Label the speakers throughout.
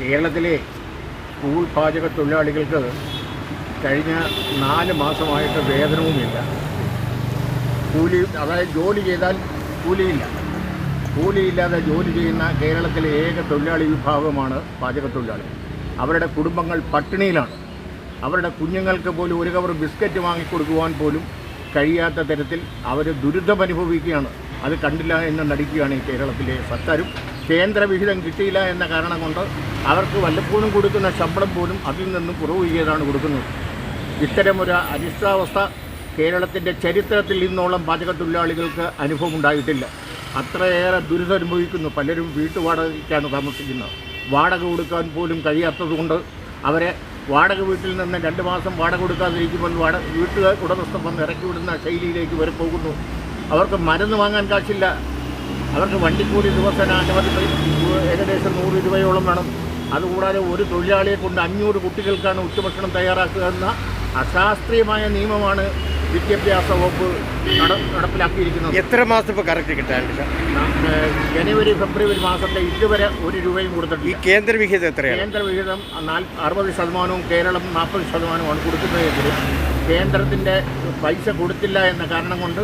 Speaker 1: കേരളത്തിലെ സ്കൂൾ പാചക തൊഴിലാളികൾക്ക് കഴിഞ്ഞ നാല് മാസമായിട്ട് വേതനവുമില്ല. കൂലി അതായത് ജോലി ചെയ്താൽ കൂലിയില്ല. കൂലിയില്ലാതെ ജോലി ചെയ്യുന്ന കേരളത്തിലെ ഏക തൊഴിലാളി വിഭാഗമാണ് പാചക തൊഴിലാളി അവരുടെ കുടുംബങ്ങൾ പട്ടിണിയിലാണ്. അവരുടെ കുഞ്ഞുങ്ങൾക്ക് പോലും ഒരു കവർ ബിസ്ക്കറ്റ് വാങ്ങിക്കൊടുക്കുവാൻ പോലും കഴിയാത്ത തരത്തിൽ അവർ ദുരിതമനുഭവിക്കുകയാണ്. അത് കണ്ടില്ല എന്ന് നടിക്കുകയാണ് ഈ കേരളത്തിലെ സർക്കാരും. കേന്ദ്ര വിഹിതം കിട്ടിയില്ല എന്ന കാരണം കൊണ്ട് അവർക്ക് വല്ലപ്പോഴും കൊടുക്കുന്ന ശമ്പളം പോലും അതിൽ നിന്നും കുറവ് ചെയ്താണ് കൊടുക്കുന്നത്. ഇത്തരമൊരു അനിഷ്ടാവസ്ഥ കേരളത്തിന്റെ ചരിത്രത്തിൽ ഇന്നോളം പാചക തൊഴിലാളികൾക്ക് അനുഭവം ഉണ്ടായിട്ടില്ല അത്രയേറെ ദുരിതമനുഭവിക്കുന്നു. പലരും വീട്ടുവാടകയ്ക്കാണ് താമസിക്കുന്നത്. വാടക കൊടുക്കാൻ പോലും കഴിയാത്തതുകൊണ്ട് അവരെ വാടക വീട്ടിൽ നിന്ന് രണ്ട് മാസം വാടക കൊടുക്കാതിരിക്കുമ്പോൾ വാട വീട്ടുകാർ ഉടമസ്ഥം വന്ന് ഇറക്കി വിടുന്ന ശൈലിയിലേക്ക് വരെ പോകുന്നു. അവർക്ക് മരുന്ന് വാങ്ങാൻ കാശില്ല. അവർക്ക് വണ്ടിക്കൂലി ദിവസേന അനവധി ഏകദേശം നൂറ് രൂപയോളം വേണം. അതുകൂടാതെ ഒരു തൊഴിലാളിയെ കൊണ്ട് അഞ്ഞൂറ് കുട്ടികൾക്കാണ് ഉച്ചഭക്ഷണം തയ്യാറാക്കുക എന്ന അശാസ്ത്രീയമായ നിയമമാണ് വിദ്യാഭ്യാസ വകുപ്പ് നടപ്പിലാക്കിയിരിക്കുന്നത്.
Speaker 2: എത്ര മാസം ഇപ്പോൾ കറക്റ്റ്
Speaker 1: കിട്ടാറില്ല ജനുവരി ഫെബ്രുവരി മാസത്തെ ഇതുവരെ ഒരു രൂപയും
Speaker 2: ഈ
Speaker 1: കൊടുത്തിട്ടില്ല
Speaker 2: കേന്ദ്ര വിഹിതം എത്രയാണ്?
Speaker 1: കേന്ദ്ര വിഹിതം അറുപത് ശതമാനവും കേരളം നാൽപ്പത് ശതമാനവുമാണ് കൊടുക്കുന്നതെങ്കിലും കേന്ദ്രത്തിന്റെ പൈസ കൊടുത്തില്ല എന്ന കാരണം കൊണ്ട്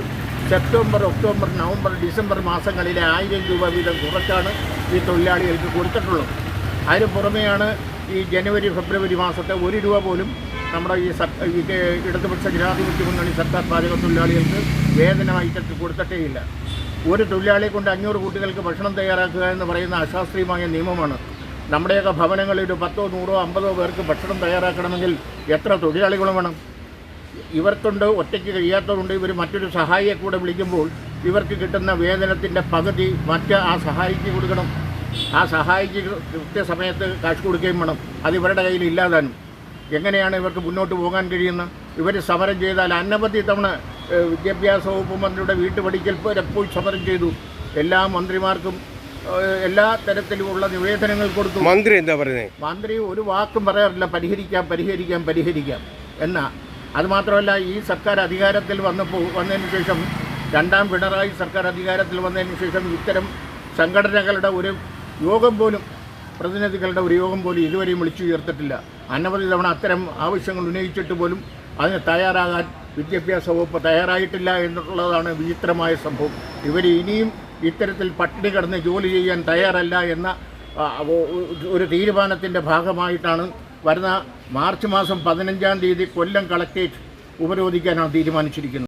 Speaker 1: സെപ്റ്റംബർ ഒക്ടോബർ നവംബർ ഡിസംബർ മാസങ്ങളിലെ ആയിരം രൂപ വീതം കുറച്ചാണ് ഈ തൊഴിലാളികൾക്ക് കൊടുത്തിട്ടുള്ളത്. അതിന് പുറമെയാണ് ഈ ജനുവരി ഫെബ്രുവരി മാസത്തെ ഒരു രൂപ പോലും നമ്മുടെ ഈ ഇടതുപക്ഷ ജനാധിപത്യ മുന്നണി സർക്കാർ പാചക തൊഴിലാളികൾക്ക് വേതനമായിട്ട് കൊടുത്തിട്ടേയില്ല. ഒരു തൊഴിലാളിയെ കൊണ്ട് അഞ്ഞൂറ് കുട്ടികൾക്ക് ഭക്ഷണം തയ്യാറാക്കുക എന്ന് പറയുന്ന അശാസ്ത്രീയമായ നിയമമാണ്. നമ്മുടെയൊക്കെ ഭവനങ്ങളിൽ പത്തോ നൂറോ അമ്പതോ പേർക്ക് ഭക്ഷണം തയ്യാറാക്കണമെങ്കിൽ എത്ര തൊഴിലാളികൾ വേണം? ഇവർക്കൊണ്ട് ഒറ്റയ്ക്ക് കഴിയാത്തതുകൊണ്ട് ഇവർ മറ്റൊരു സഹായിയെ കൂടെ വിളിക്കുമ്പോൾ ഇവർക്ക് കിട്ടുന്ന വേതനത്തിന്റെ പകുതി മറ്റ് ആ സഹായിക്ക് കൊടുക്കണം. ആ സഹായിക്ക് കൃത്യസമയത്ത് കാശ് കൊടുക്കുകയും വേണം. അത് ഇവരുടെ കയ്യിൽ ഇല്ലാതാനും. എങ്ങനെയാണ് ഇവർക്ക് മുന്നോട്ട് പോകാൻ കഴിയുന്നത്? ഇവർ സമരം ചെയ്താൽ അനവധി തവണ വിദ്യാഭ്യാസ വകുപ്പ് മന്ത്രിയുടെ വീട്ടുപടിക്കൽ വരെ പോയി സമരം ചെയ്തു. എല്ലാ മന്ത്രിമാർക്കും എല്ലാ തരത്തിലുമുള്ള നിവേദനങ്ങൾ കൊടുത്തു.
Speaker 2: മന്ത്രി എന്താ പറയുന്നത്
Speaker 1: മന്ത്രി ഒരു വാക്കും പറയാറില്ല പരിഹരിക്കാം പരിഹരിക്കാം പരിഹരിക്കാം. എന്നാ അതുമാത്രമല്ല ഈ സർക്കാർ അധികാരത്തിൽ വന്നപ്പോൾ വന്നതിന് ശേഷം രണ്ടാം പിണറായി സർക്കാർ അധികാരത്തിൽ വന്നതിന് ശേഷം ഇത്തരം സംഘടനകളുടെ ഒരു യോഗം പോലും പ്രതിനിധികളുടെ ഒരു യോഗം പോലും ഇതുവരെയും വിളിച്ചു ഉയർത്തിട്ടില്ല അനവധി തവണ അത്തരം ആവശ്യങ്ങൾ ഉന്നയിച്ചിട്ട് പോലും അതിന് തയ്യാറാകാൻ വിദ്യാഭ്യാസ വകുപ്പ് തയ്യാറായിട്ടില്ല എന്നുള്ളതാണ് വിചിത്രമായ സംഭവം. ഇവർ ഇനിയും ഇത്തരത്തിൽ പട്ടിണി കിടന്ന് ജോലി ചെയ്യാൻ തയ്യാറല്ല എന്ന ഒരു തീരുമാനത്തിന്റെ ഭാഗമായിട്ടാണ് വരുന്ന മാർച്ച് മാസം പതിനഞ്ചാം തീയതി കൊല്ലം കളക്ടറേറ്റ് ഉപരോധിക്കാനാണ് തീരുമാനിച്ചിരിക്കുന്നത്.